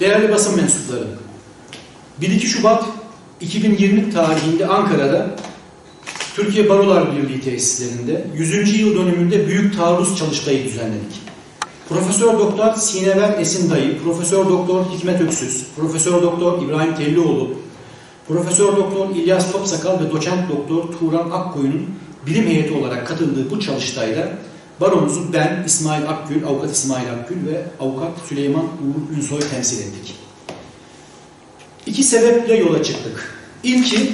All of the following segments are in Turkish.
Değerli basın mensupları, 1-2 Şubat 2020 tarihinde Ankara'da Türkiye Barolar Birliği tesislerinde 100. yıl dönümünde büyük taarruz çalıştayı düzenledik. Profesör Doktor Sinever Esin Dayı, Profesör Doktor Hikmet Öksüz, Profesör Doktor İbrahim Tellioğlu, Profesör Doktor İlyas Topsakal ve Doçent Doktor Turan Akkoyun'un bilim heyeti olarak katıldığı bu çalıştayda baromuzu ben İsmail Akgül, avukat İsmail Akgül ve avukat Süleyman Uğur Ünsoy temsil ettik. İki sebeple yola çıktık. İlki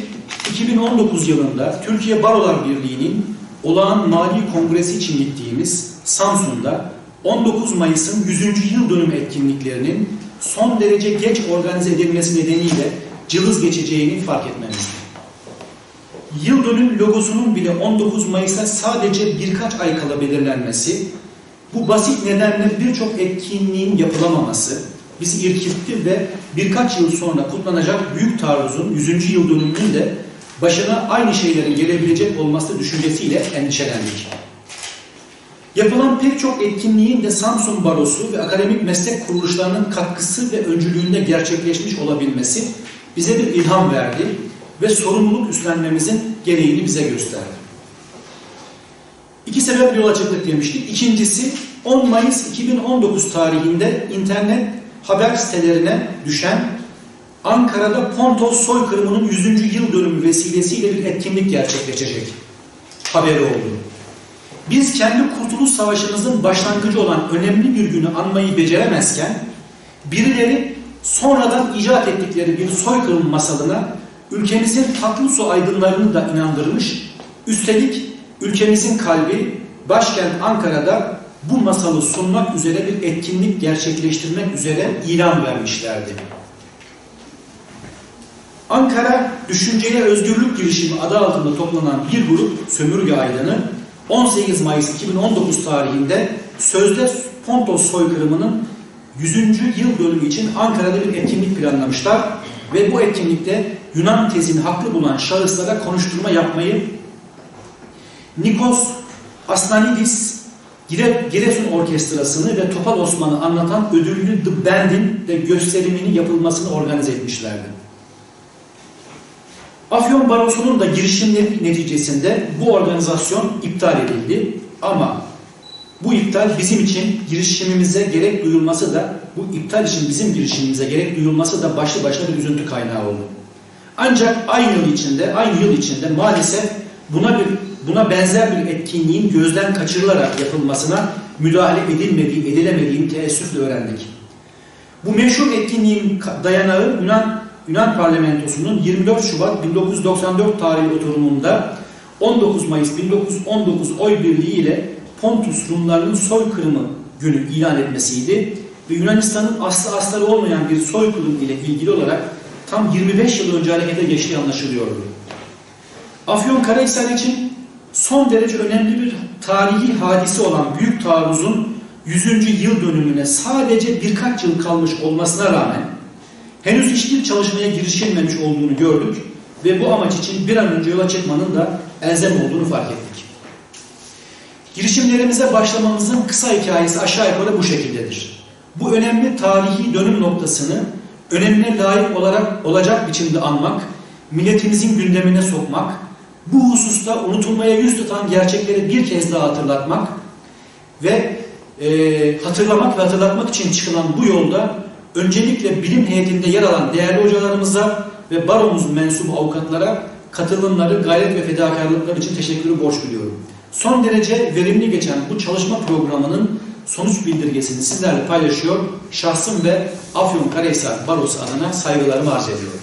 2019 yılında Türkiye Barolar Birliği'nin olağan mali kongresi için gittiğimiz Samsun'da 19 Mayıs'ın 100. yıl dönümü etkinliklerinin son derece geç organize edilmesi nedeniyle cılız geçeceğini fark etmemizdi. Yıl dönüm logosunun bile 19 Mayıs'a sadece birkaç ay kala belirlenmesi, bu basit nedenle birçok etkinliğin yapılamaması bizi irkiltti ve birkaç yıl sonra kutlanacak büyük taarruzun 100. yıl dönümünün de başına aynı şeylerin gelebilecek olması düşüncesiyle endişelendik. Yapılan pek çok etkinliğin de Samsun Barosu ve akademik meslek kuruluşlarının katkısı ve öncülüğünde gerçekleşmiş olabilmesi bize bir ilham verdi ve sorumluluk üstlenmemizin gereğini bize gösterdi. İki sebeple yola çıktık demiştik. İkincisi 10 Mayıs 2019 tarihinde internet haber sitelerine düşen Ankara'da Pontos soykırımının 100. yıl dönümü vesilesiyle bir etkinlik gerçekleşecek haberi oldu. Biz kendi Kurtuluş Savaşımızın başlangıcı olan önemli bir günü anmayı beceremezken birileri sonradan icat ettikleri bir soykırım masalına ülkemizin tatlı su aydınlarını da inandırmış, üstelik ülkemizin kalbi başkent Ankara'da bu masalı sunmak üzere bir etkinlik gerçekleştirmek üzere ilan vermişlerdi. Ankara Düşünceye Özgürlük Girişimi adı altında toplanan bir grup sömürge aydını 18 Mayıs 2019 tarihinde sözde Pontos soykırımının 100. yıl dönümü için Ankara'da bir etkinlik planlamışlar ve bu etkinlikte Yunan tezini haklı bulan şahıslara konuşturma yapmayı Nikos Aslanidis Gire, Giresun Orkestrası'nı ve Topal Osman'ı anlatan ödüllü The Band'in de gösterimini yapılmasını organize etmişlerdi. Afyon Barosu'nun da girişimleri neticesinde bu organizasyon iptal edildi ama bu iptal bizim için girişimimize gerek duyulması da bu iptal için bizim girişimimize gerek duyulması da başlı başına bir üzüntü kaynağı oldu. Ancak aynı yıl içinde, aynı yıl içinde maalesef buna bir buna benzer bir etkinliğin gözden kaçırılarak yapılmasına müdahale edilmediği, edilemediğini teessüfle öğrendik. Bu meşhur etkinliğin dayanağı Yunan Yunan parlamentosunun 24 Şubat 1994 tarihli oturumunda 19 Mayıs 1919 oy birliği ile Pontus Rumlarının soykırımı günü ilan etmesiydi ve Yunanistan'ın aslı asları olmayan bir soykırım ile ilgili olarak tam 25 yıl önce harekete geçtiği anlaşılıyordu. Afyonkarahisar için son derece önemli bir tarihi hadise olan Büyük Taarruz'un 100. yıl dönümüne sadece birkaç yıl kalmış olmasına rağmen henüz hiçbir çalışmaya girişilmemiş olduğunu gördük ve bu amaç için bir an önce yola çıkmanın da elzem olduğunu fark ettik. Girişimlerimize başlamamızın kısa hikayesi aşağı yukarı bu şekildedir. Bu önemli tarihi dönüm noktasını önemine layık olarak olacak biçimde anmak, milletimizin gündemine sokmak, bu hususta unutulmaya yüz tutan gerçekleri bir kez daha hatırlatmak ve e, hatırlamak ve hatırlatmak için çıkılan bu yolda öncelikle bilim heyetinde yer alan değerli hocalarımıza ve baromuz mensubu avukatlara katılımları, gayret ve fedakarlıkları için teşekkürü borç biliyorum. Son derece verimli geçen bu çalışma programının sonuç bildirgesini sizlerle paylaşıyor. Şahsım ve Afyonkarahisar Barosu adına saygılarımı arz ediyorum.